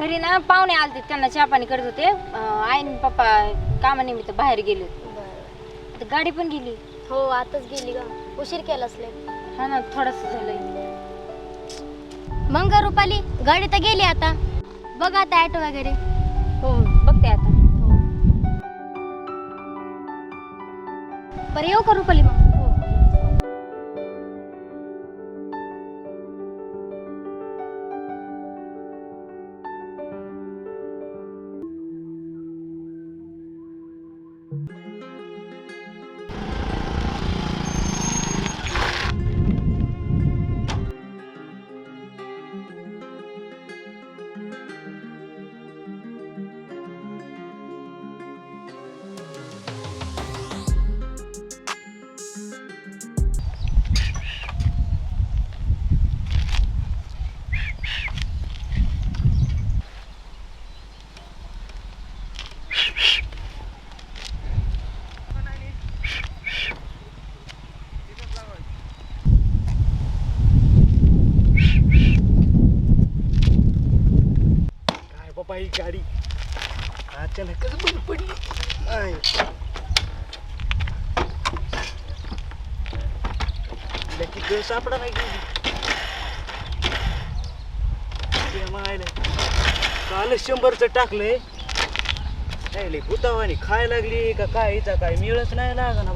घरी ना पाहुणे आलते त्यांना चहा पाणी करत होते. अं, आई आणि पप्पा कामानिमित्त बाहेर गेले होते. बरं. तर गाडी पण गेली. हो आताच गेली ग. उशीर केलास लय. हा ना थोडस झालंय. मग ग रुपाली गाडी तर गेली आता. बघ आता ॲटो वगैरे. हो बघते आता. बरं येऊ का रुपाली मग? गाडी. अचानकच बंद पडली? आय. नक्की कळ सापडा नाही गेली. ते मायला. काल शंभरचं टाकलंय. नाही लय भूतावानी खाय लागली का काय हिचा काय मिळत नाही लागा ना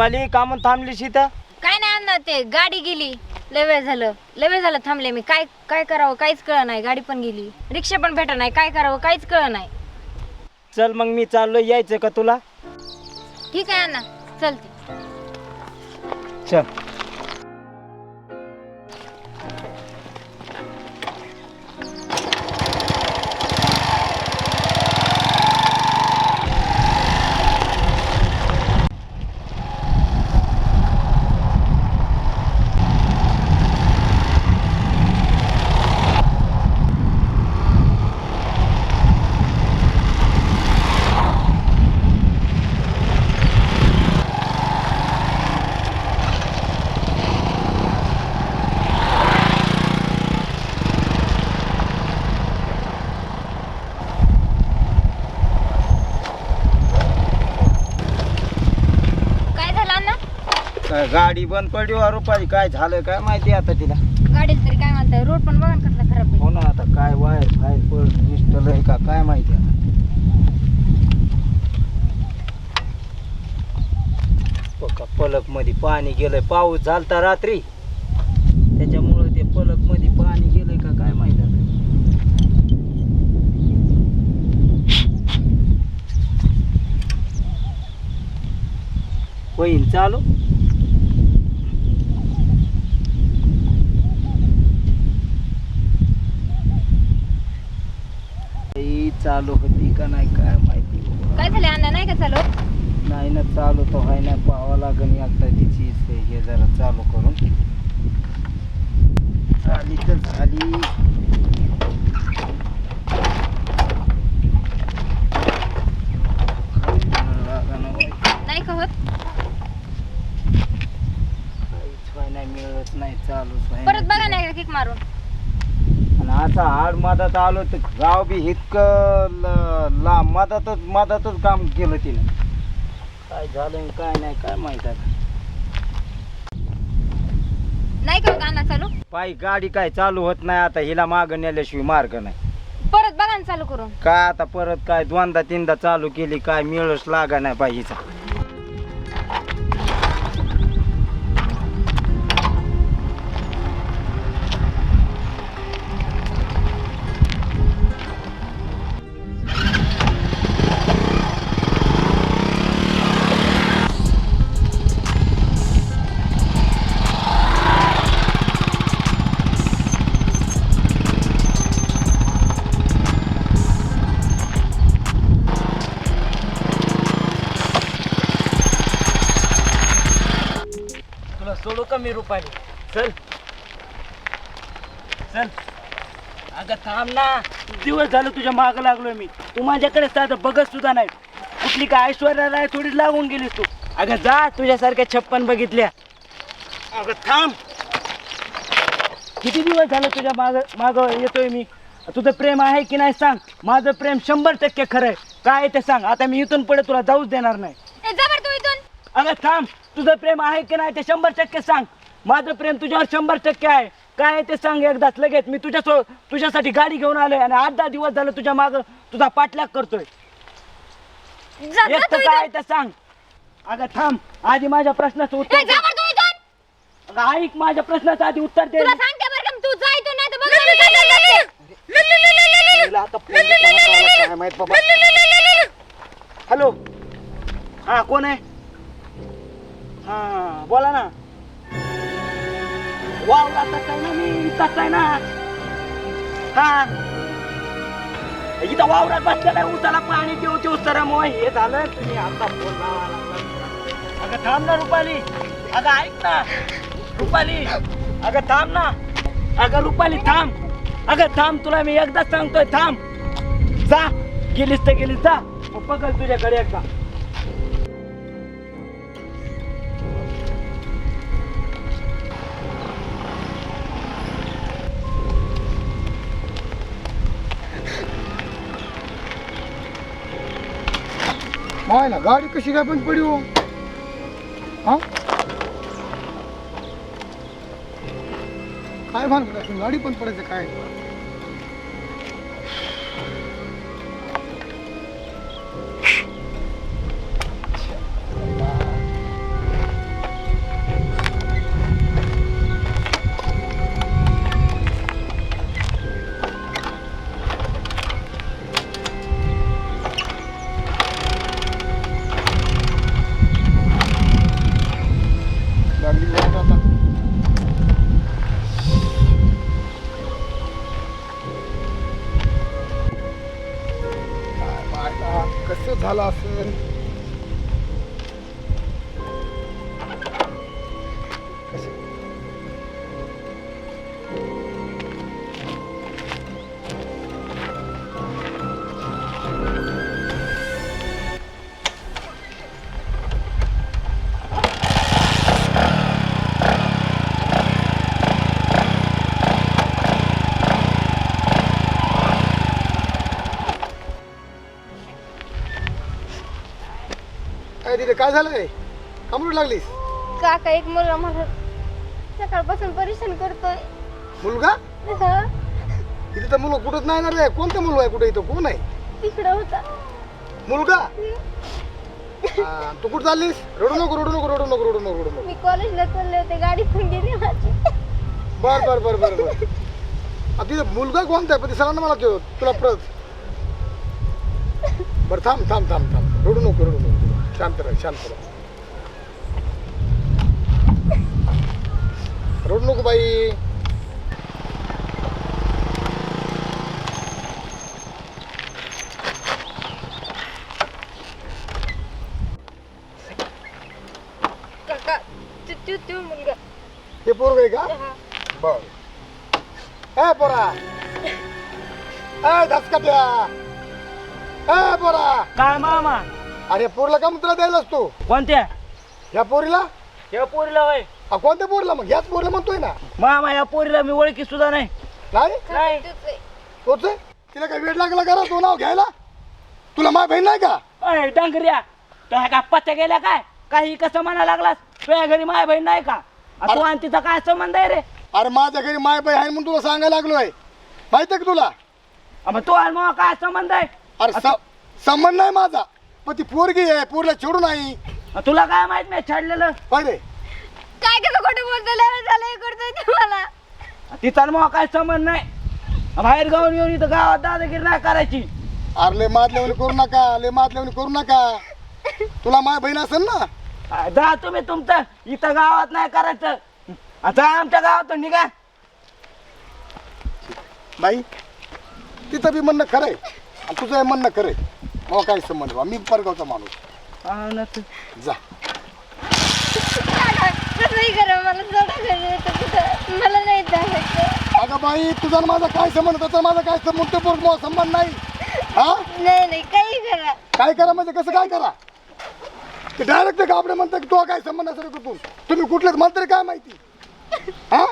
रुपाली कामून थांबलीस इथं? काय नाही अण्णा ते गाडी गेली. लय वेळ झालं. लय वेळ झालं थांबले मी. काय काय करावं काहीच कळ नाही. गाडी पण गेली. रिक्षा पण भेटा नाही. काय करावं काहीच कळ नाही. चल मग मी चाललो यायचं का तुला? ठीक आहे अण्णा. चलते. चल. गाडी बंद पडली हो रुपाली. काय झालं काय माहिती आता तिला? गाडीला तरी काय म्हणताय रोड पण बघा ना कसला खराब आहे. हो ना आता काय वायर फायर पड निष्ठल आहे का काय माहिती आता. बघा पलकमध्ये पाणी गेलंय. पाऊस झालता रात्री. त्याच्यामुळं ते पलकमध्ये पाणी गेलंय का काय माहिती आता. होईन चालू ही चालू होती का नाही काय माहिती. काय झालं अण्णा नाही का चालू नाही ना चालू तो आहे ना पाहावं लागेल एकदा तिची हे जरा चालू करून झाली तर झाली लागणं. नाही का होत काहीच व्हाय नाही मिळत नाही चालूच व्हाय परत. बघा नाही का किक मारून आता आड मधात आलो तर गाव बी इतकं ल- मधातच मधातच काम केलं तिने. काय झालं आणि काय नाही काय माहीत आता. नाही का गाणं चालू? पायी गाडी काय चालू होत नाही आता हिला माग नेल्याशिवाय मार्ग नाही. परत बघा ना चालू करून. काय आता परत काय दोनदा तीनदा चालू केली काय मिळच लागा नाही पाहिजेचा सोडू का मी चल. चल. अगं थांब ना. दिवस झालं तुझ्या माग लागलोय मी. तू माझ्याकडे साधं बघत सुद्धा नाही. कुठली काय ऐश्वर्या राय थोडीच लागून गेलीस तू. अगं जा तुझ्यासारख्या छप्पन बघितल्या. अगं थांब. किती दिवस झालं तुझ्या माग माग येतोय मी? तुझं प्रेम आहे की नाही सांग. माझं प्रेम शंभर टक्के खरं आहे. काय ते सांग. आता मी इथून पुढे तुला जाऊच देणार नाही. ए, जा बरं तू इथून. अगं थांब तुझं प्रेम आहे की नाही ते शंभर टक्के सांग माझं प्रेम तुझ्यावर शंभर टक्के आहे काय आहे ते सांग एकदाच लगेच मी तुझ्या सो तुझ्यासाठी गाडी घेऊन आलोय आणि आठ दहा दिवस झालं तुझ्या माग तुझा पाठलाग करतोय जा जा एक तू तर काय आहे इथून ते सांग अगं थांब आधी माझ्या प्रश्नाचं उत्तर ए, दे. जा बरं तू इथून अगं ऐक माझ्या प्रश्नाचं आधी उत्तर दे तुला सांगते बरं का तू जा इथून नाही तर बघ मी काय करते. पहिला आता फोन काय माहीत बाबा हॅलो हा कोण आहे हा बोला ना. वावला जातात आहे ना मी इथंच आहे ना? हा. इथं वावरात बसलेला उसाला पाणी देऊ देऊ सर मग हे झालं तुम्ही आता बोला. अगं थांब ना रुपाली. अगं ऐक ना. रुपाली. अगं थांब ना. अगं रुपाली थांब. अगं थांब तुला मी एकदा सांगतोय थांब. जा. गेलीस तर गेलीस जा. मग तुझ्याकडे एकदा. माय ना गाडी कशी काय बंद पडी हो? हा? काय भानगड असेल गाडी पण पडायचं काय? कसं झालं काय काय झालंय कामरूड लागलीस? काका एक मुलगा मला सकाळपासून परेशान करतोय. मुलगा? हा, इथे तर मुलं कुठंच नाही ना रे. कोणता मुलगा आहे कुठे इथं? कोण आहे? तिकडं होता. मुलगा? हा, तू कुठं चाललीस? रडू नको रडू नको रडू नको रडू नको रडू नको. मी कॉलेजला चालले होते गाडी पण गेली माझी. बर बर बर बर बर. आता तिथं मुलगा कोणता आहे? पण दिसला ना मला तो तुला परत. बरं थांब थांब थांब थांब. रडू नको रडू नको. शांत राह शांत राह रडू नको बाई काका तू तू तू मुलगा हे पोरग आहे का बर ए पोरा ए धसकट्या ए पोरा काय मामा अरे पोरीला का तुला द्यायलास तू? कोणत्या? ह्या पोरीला? या पोरीला होय. अ, कोणत्या पोरीला मग? ह्याच पोरीला म्हणतोय ना. मामा या पोरीला मी ओळखी सुद्धा नाही. नाही? नाही. तोच आहे? तिला काय वेळ लागला करा तो नाव घ्यायला? तुला माय बहीण नाही का? अय डांगऱ्या. तो ह्या काय पत्त्या गेल्या काय? काही कसं म्हणा लागलास? तुझ्या घरी माय बहीण नाही का? आ, तू आणि तिचा काय संबंध आहे रे? अरे माझ्या घरी माय बाई आहे म्हणून तुला सांगायला लागलोय माहितीये का तुला? आ, मग तू आणि मग काय संबंध आहे? अरे स- संबंध नाही माझा. पण ती पोरगी आहे पोरला छेडू नाही. तुला काय माहीत नाही छाडलेलं? पाहिजे काय कसं खोटं बोलतो लय झालं हे करतोय ते मला आ, तिचा मग काय संबंध नाही. बाहेर गाऊन येऊन इथं गावात दादागिरी नाही करायची. अरे लय मातल्यावणी करू नका लय मातल्यावणी करू नका. तुला माय बहीण असेल ना? जा तुम्ही तुमचं. इथं गावात नाही करायचं. आता आमच्या गावातून निघा. बाई तिचं बी म्हणणं खरंय आणि तुझं हे म्हणणं खरंय मला काही संबंध बा. मी परगावचा माणूस. हा ना तू. जा. कसंही करा मला सोडा घरी येतं कुठं मला नाही जायचं अगं बाई तुझा आणि माझा काय संबंध? त्याचा माझा काय संबंध? ते पोरग मला संबंध नाही. हा? नाही नाही काही करा. काय करा म्हणजे कसं काय करा? ते डायरेक्ट कापडे म्हणतात की तो काय संबंध असेल कुठून तुम्ही कुठलेच? मंत्री काय माहिती? हा?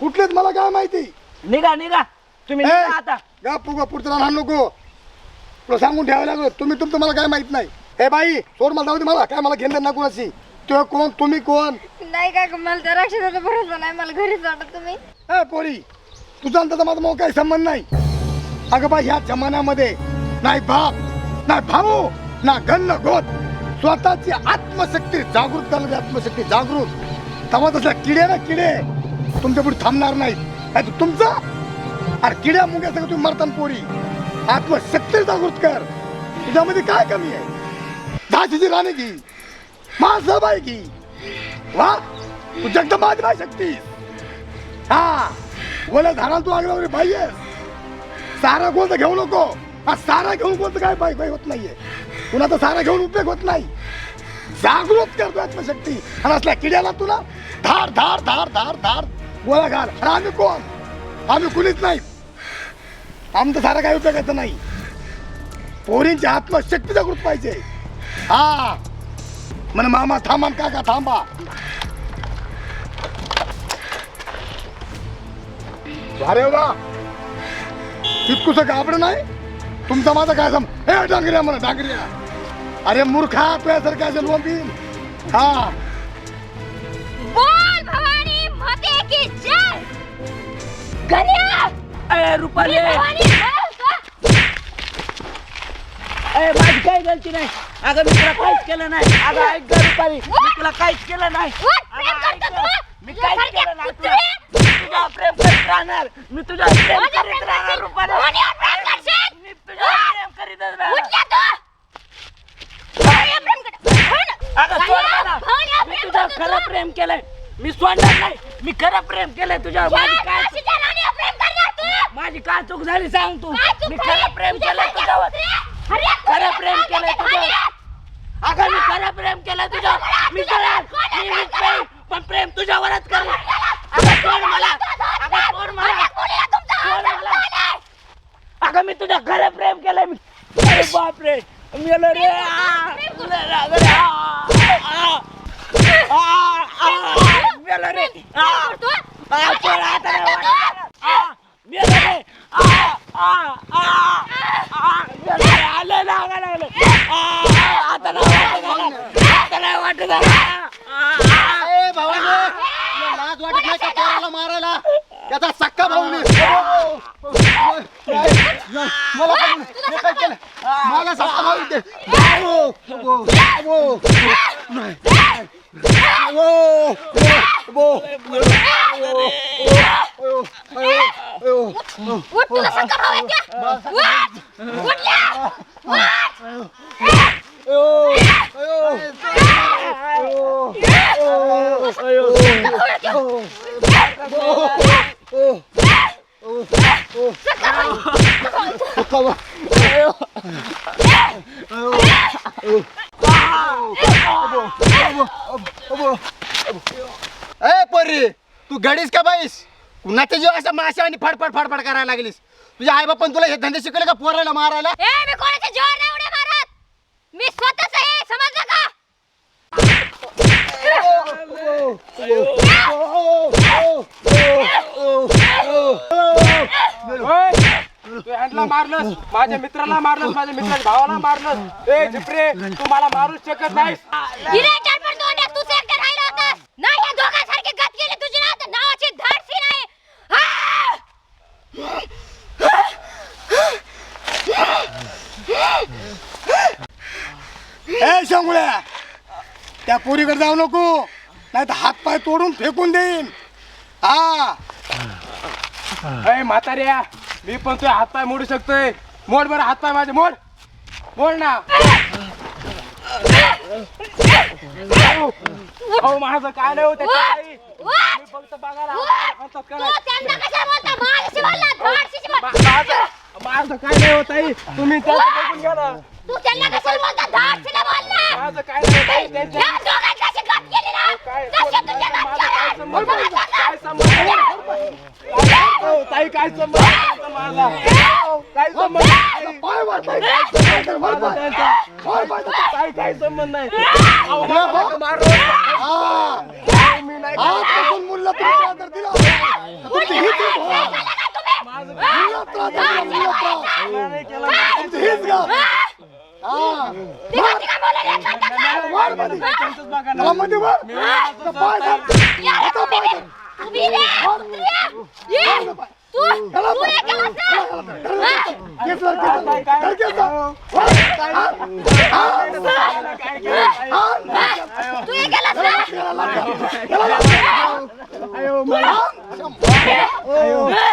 कुठलेच? मला काय माहिती? निघा निघा. तुम्ही ए, निघा आता. गप्पू गप्पू तुला लहान नको. तुला सांगून ठेवायला लागलो तुम्ही तुमचं मला काय माहीत नाही. हे बाई सोड मला जाऊ दे मला काय मला घेणं ना कोणाशी? तो कोण तुम्ही कोण? नाही का मला त्या राक्षसाचा भरोसा नाही मला घरी सोडा तुम्ही. ए पोरी तुझा आणि त्याचा माझा मग काही संबंध नाही. अगं बाई ह्या जमान्यामध्ये नाही बाप नाही भाऊ ना गण ना गोत. स्वतःची आत्मशक्ती जागृत करण्याची आत्मशक्ती जागृत. तेव्हा तसल्या किडे ना किडे तुमच्यापुढे थांबणार नाहीत. नाही तर तुमचं? अरे किड्या मुंग्या सगळं तुम्ही मरतान पोरी. आत्मशक्ती जागृत कर. तुझ्यामध्ये काय कमी आहे? झाशीची राणी की माझबाई की वा? तू जगदंबाची बाई शक्ती हा. बोला झाडाला तू आगलावरी बाई आहेस. सारा गोंद घेऊ नको. हा सारा घेऊन कोणतं काय बाई बाई होत नाहीये. कुणाचा सारा घेऊन उपयोग होत नाही. जागृत करतो आत्मशक्ती. आणि असल्या किड्याला तुला धार धार धार धार धार. गोळा घाल. अरे आम्ही कोण? आम्ही कुणीच नाही. आमचं सारा काही उपयोगाचं नाही. पोरींची आत्मशक्ती जागृत पाहिजे. हा. म्हण मामा थांबा काका थांबा. अरे वा. तितकूस गाबड नाही? तुमचा माझा काय सम हे डांगऱ्या म्हणा डांगऱ्या. अरे मूर्खा तुझ्यासारखं असेल लोंबीन हा. बोल भवानी माते की जय. गण्या! ए रुपाली! ए माझी काही गलती नाही. अगं मी तुला काहीच केलं नाही. अगं ऐक गं रुपाली. मी तुला काहीच केलं नाही. अगं, ऐक गं. मी काहीच केलं नाही तुला. मी तुझ्या प्रेम करीत राहणार. मी तुझ्या प्रेम करीत राहणार रुपाली. मी तुझ्या प्रेम करीतच राहणार. अगं सोड मला. मी तुझ्यावर खरं प्रेम केलंय. मी सोडणार नाही. मी खरं प्रेम केलंय तुझ्यावर. माझी काय माझी काय चूक झाली सांग तू. मी खरं प्रेम केलंय तुझ्यावर. खरं प्रेम केलंय तुझ्यावर. अगं मी खरं प्रेम केलंय तुझ्यावर. मी करेन मी विकपेन, पण प्रेम तुझ्यावरच कर अगं सोड मला. अगं सोड मला. सोड मला. अगं मी तुझ्या खरं प्रेम केलंय. मी अरे बापरे. मेलो रे. आ, मेलो रे, आ, आ, आ, आ, मेलो रे. आ, आ, सोड, आता नाही. आ, मेलो रे आ, आ, आ, आ, मेलो रे, आलं ना, आलं लागलं. आ, आ, आता नाही वाटत आलं. आता नाही वाटत आलं. आ, आ, ए भावाने लाज वाटत नाही का पोराला मारायला त्याचा सक्का भाऊने मला काय मी काय केलं मला सक्का भाऊ इथे. अबो, अबो, अबो. नाही. अबो, अबो, अबो, अबो, अबो, अबो. उठ तुला शंकर भाऊ येते उठ उठल्या ए परी तू घडीस का बाईस? कुणाच्या जीव असं माशा आणि फडफड फडफड करायला लागलीस. तुझ्या आई बापान तुला हे धंदे शिकवले का पोराला मारायला? ए मी कोणाच्या जोर नाही उड्या मारत? मी स्वतःच आहे समजलं का? ओय, तू मारलंस माझ्या मित्राला मारलंस माझ्या मित्राच्या भावाला मारलंस. ए झिपरे तू मला मारूच शकत नाहीस. एकटा राहिला होतास. नाही या दोघांसारखे गत केले तुझी ना तर नावाची धाडसी नाही हा! ए शांगुळ्या त्या पोरीकडे जाऊ नको. नाही तर हात पाय तोडून फेकून देईन. हा. अय म्हाताऱ्या. मी पण तुझे हातपाय मोडू शकतोय. मोड बरं हातपाय माझे मोड. मोड ना. अहो माझं काय नाही होत What? मी फक्त बघायला? हातात. मा- माझं माझं काय नाही होत आई तुम्ही त्यांचं बघून घ्या ना. माझं काय नाही होत त्यांच्या ताई काय संबंध माझा काय संबंध ताई? काय संबंध नाही. मी नाही तुम्ही आदर दिला तुमची हीच त्रास त्रास. हीच का मध्ये. ना. तू तू. हे केलंस ना? हा? केस वर, केस धर केस. हा. हा. हा. तू हे केलंस ना? त्याला लाग. त्याला लाग. अयो, मला-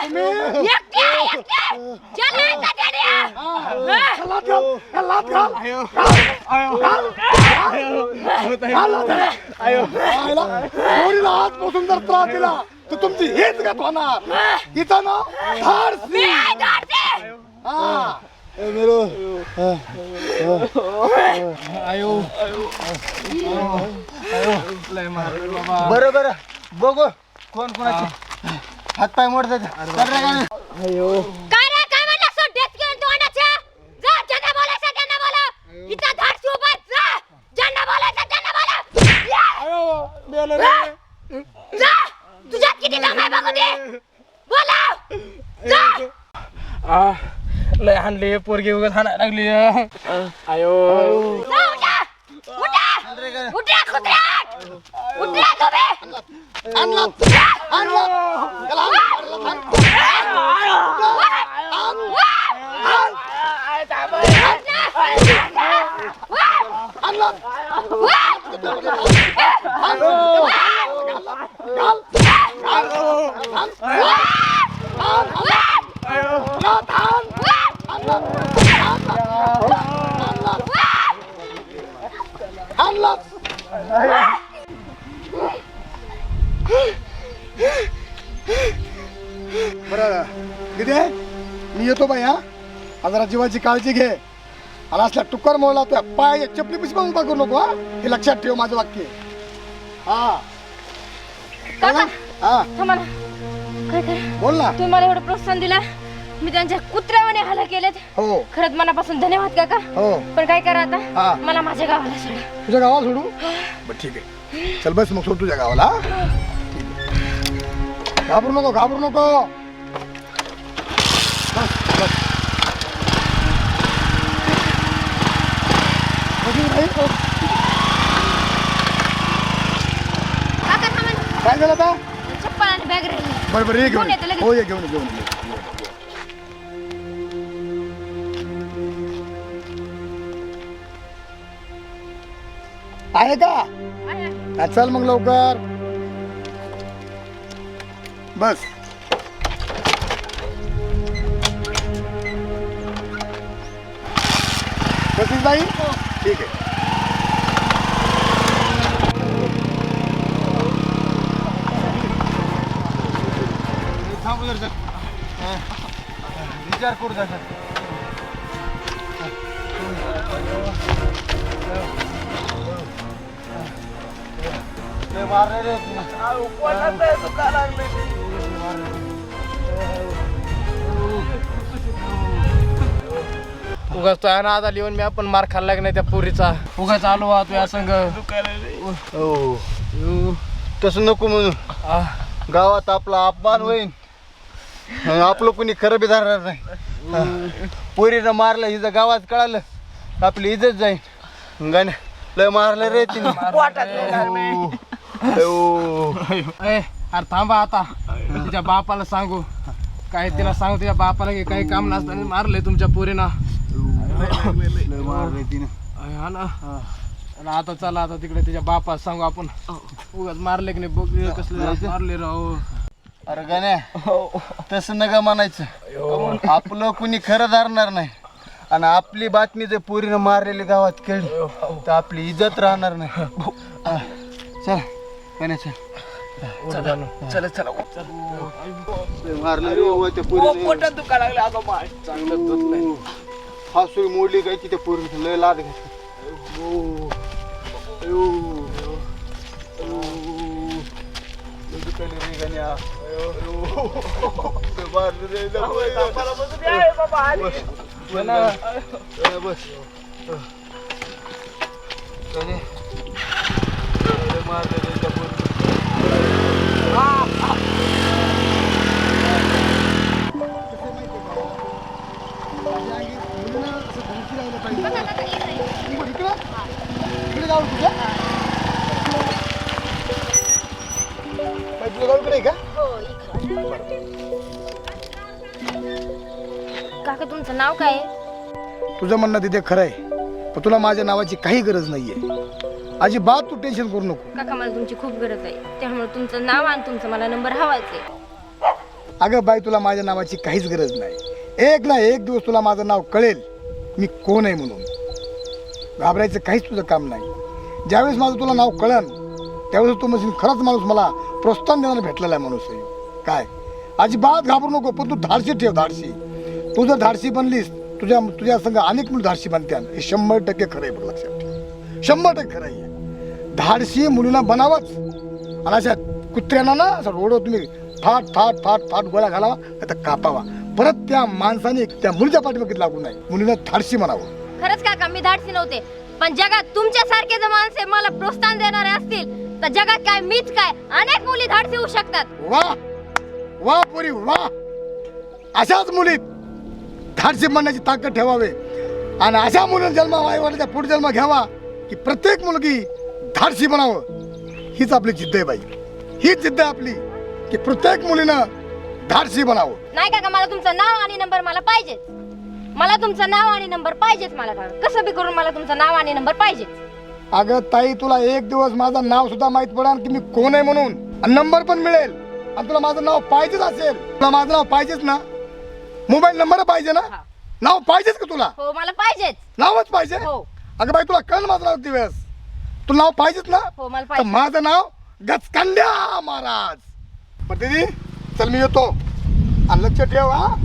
तुम्ही एकटे आहे, एकटे. चल हे. लात घाल. या लात घाल. अयो, ताई. घाल. आईला पोरीला आजपासून जर त्रास दिला तर तुमची हेच गत होणार हिचं नाव धाडसी. हा. बरं बरं बघू कोण कोणाचे हात पाय मोडतात अयो. काय रे, काय म्हणला? तोंडाच्या? जा, ज्यांना बोलायचं त्यांना बोला. इथं धाडसी उभा आहे. जा, ज्यांना बोलायचं त्यांना बोला. या, अयो, मेलं रे. जा. तुझ्यात किती दम आहे बघू दे. बोला. जा. आ, लय हाणली पोरगी उगाच हाणायला लागली अयो जा, उठा. उठा. उठा, कुत्र्या. उठा तुम्ही. आणला जीवाची काळजी घे. आणि असल्या टुकर मोडला तुझ्या पाय चपली पिशी पण उभा करू नको हा. हे लक्षात ठेव माझं वाक्य. हा. काका. हा. थांबा ना. काय काय? बोल ना. तुम्ही मला एवढं प्रोत्साहन दिला? मी त्यांच्या कुत्र्यावाने हाल केलेत. हो. खरंच मनापासून धन्यवाद काका. हो. पण काय करा हा. आता मला माझ्या गावाला सोडा. तुझ्या गावाला सोडू? बर ठीक आहे. चल बस मग सोड तुझ्या गावाला हा? ठीक आहे. घाबरू नको घाबरू नको. बस, बस. काय झालं आता चप्पल आणि बॅग राहिली. बरं बरं ये घेऊन घेऊन येतो ये. लगेच. हो ये घेऊन ये, घेऊन ये. आहे का? हा, चल मग लवकर. बस. बसीस बाई ठीक आहे. विचार करू द्या उगाच तो आहे ना आता लिहून मी आपण मार खाल्ला की नाही त्या पुरीचा. उगाच आलो हा तुझ्या संग. हो. तसं नको म्हणून आ, गावात आपला अपमान होईल आपलं कुणी खरं बी धरणार नाही. हं. पोरीनं मारलं हिचं गावात कळालं. आपली इज्जत जाईल गाण्या लय मारलं रे तिने. अरे थांबा आता. तिच्या बापाला सांगू. काय तिला सांगू तिच्या बापाला की काही काम नसताना मारलंय तुमच्या पोरीना. लय मारलंय तिने. हा ना. आता चला आता तिकडे तिच्या बापाला सांगू आपण. उगाच मारले की नाही बघ कसले मारले राव. अरे गाण्या तसं नका म्हणायचं. आपलं कुणी खरं धरणार नाही. आणि आपली बातमी जर पोरीनं मारलेली गावात कळली तर आपली इज्जत राहणार नाही. हा. चल गाण्या चल. चला चला मारलं रे बाबा त्या ओ, पोरीनं. पोटात दुखा लागले अगं माय. चांगलं दूध नाही. हा सुई मोडली काय तिथे पोरी लय लाद घेतली. kalirikan niya. Ayo. Ayun. Nabar na rin ako. Para mo sabi ay, papahali. Wala. Wala, boss. Kani. Nabar na rin ako. Ah! Kita nak tak ini. Ibu dikira? Boleh tahu juga? बाबा आली बस काका तुमचं नाव काय आहे? तुझं म्हणणं तिथे खरं आहे पण तुला माझ्या नावाची काही गरज नाहीये. अजिबात तू टेन्शन करू नको. काका मला तुमची खूप गरज आहे. त्यामुळे तुमचं नाव आणि तुमचा मला नंबर हवाच आहे. अगं बाई तुला माझ्या नावाची काहीच गरज नाही. एक ना एक दिवस तुला माझं नाव कळेल. मी कोण आहे म्हणून? घाबरायचं काहीच तुझं काम नाही. ज्यावेळेस माझं तुला नाव कळन त्यावेळेस तू म्हणशील खरंच माणूस मला प्रोत्साहन देणारा भेटलेला आहे माणूस आहे काय? अजिबात घाबरू नको पण तू धाडशी ठेव धाडशी. तू जर धाडशी बनलीस तुझ्या तुझ्या संघ अनेक मुली धाडशी बनत्या हे शंभर टक्के खरं आहे बघ लक्षात ठेव. शंभर टक्के खरं आहे. धाडशी मुलींना बनावंच. आणि अशा कुत्र्यांना ना असं रोड तुम्ही फाट फाट फाट फाट गोळ्या घालावा नाही तर कापावा. परत त्या माणसाने त्या मुलीच्या पाठीमागे लागू नये. मुलीनं धाडशी म्हणावं. खरंच काका मी धाडसी नव्हते. पण जगात तुमच्यासारखे जर माणसे मला प्रोत्साहन देणारे असतील तर जगात काय मीच काय? अनेक मुली धाडसी होऊ शकतात. वा! वा पुरी वा! अशाच मुलीत धाडशी म्हणण्याची ताकद ठेवावे. आणि अशा मुलीनं जन्म आई पुढे जन्म घ्यावा की प्रत्येक मुलगी धाडशी बनावं. हीच आपली जिद्द आहे बाई. हीच जिद्द आहे आपली की प्रत्येक मुलीनं धाडशी बनावं. नाही काका मला तुमचं नाव आणि नंबर मला पाहिजेच. मला तुमचं नाव आणि नंबर पाहिजेच मला काका. कसं बी करून मला तुमचं नाव आणि नंबर पाहिजेच? अगं ताई तुला एक दिवस माझं नाव सुद्धा माहीत पडेल की मी कोण आहे म्हणून. आणि नंबर पण मिळेल. आणि तुला माझं नाव पाहिजेच असेल. तुला माझं नाव पाहिजेच ना? मोबाईल नंबर पाहिजे ना? हा. नाव पाहिजेच का तुला? हो मला पाहिजेच. नावच पाहिजे? हो. अगं बाई तुला कळ माझं नाव दिवस तुला नाव पाहिजेच ना? हो मला तर पाहिजे. माझं नाव गचकंड्या महाराज. पण दीदी चल मी येतो. आणि लक्ष ठेव हा.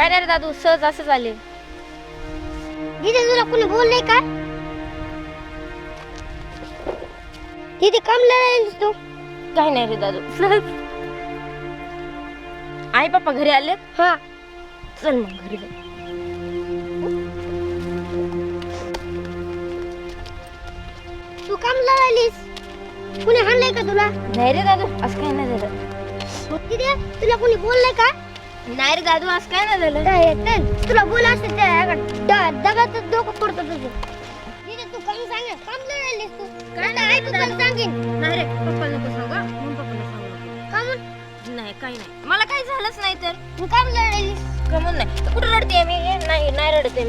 काय नाही रे दादू सहज असं झाले. दीदी तुला कोणी बोलले का? दीदी कम लढायलीस तू? काही नाही रे दादू. सहज आई पप्पा घरी आले? हा. चल मग घरी जाऊ. तू कम लढायलीस कुणी हाणलंय का तुला? नाही रे दादू असं काही नाही झालं. दीदी तुला कोणी बोललंय का? नाही रे दादू असं काय नाही झालं? काय येतं? तुला बोल असते त्या दगाच डोकं पडतं तुझं. दीदी तू कम सांग कम लढायलीस तू. काय नाही तू पण सांगेन. नाही रे पप्पाला नको सांगा म्हणून पप्पाला सांगू. का म्हणून नाही काही नाही. मला काही झालंच नाही तर. तू कम लढायलीस कमून नाही तर कुठं रडते मी. नाही नाही रडते मी.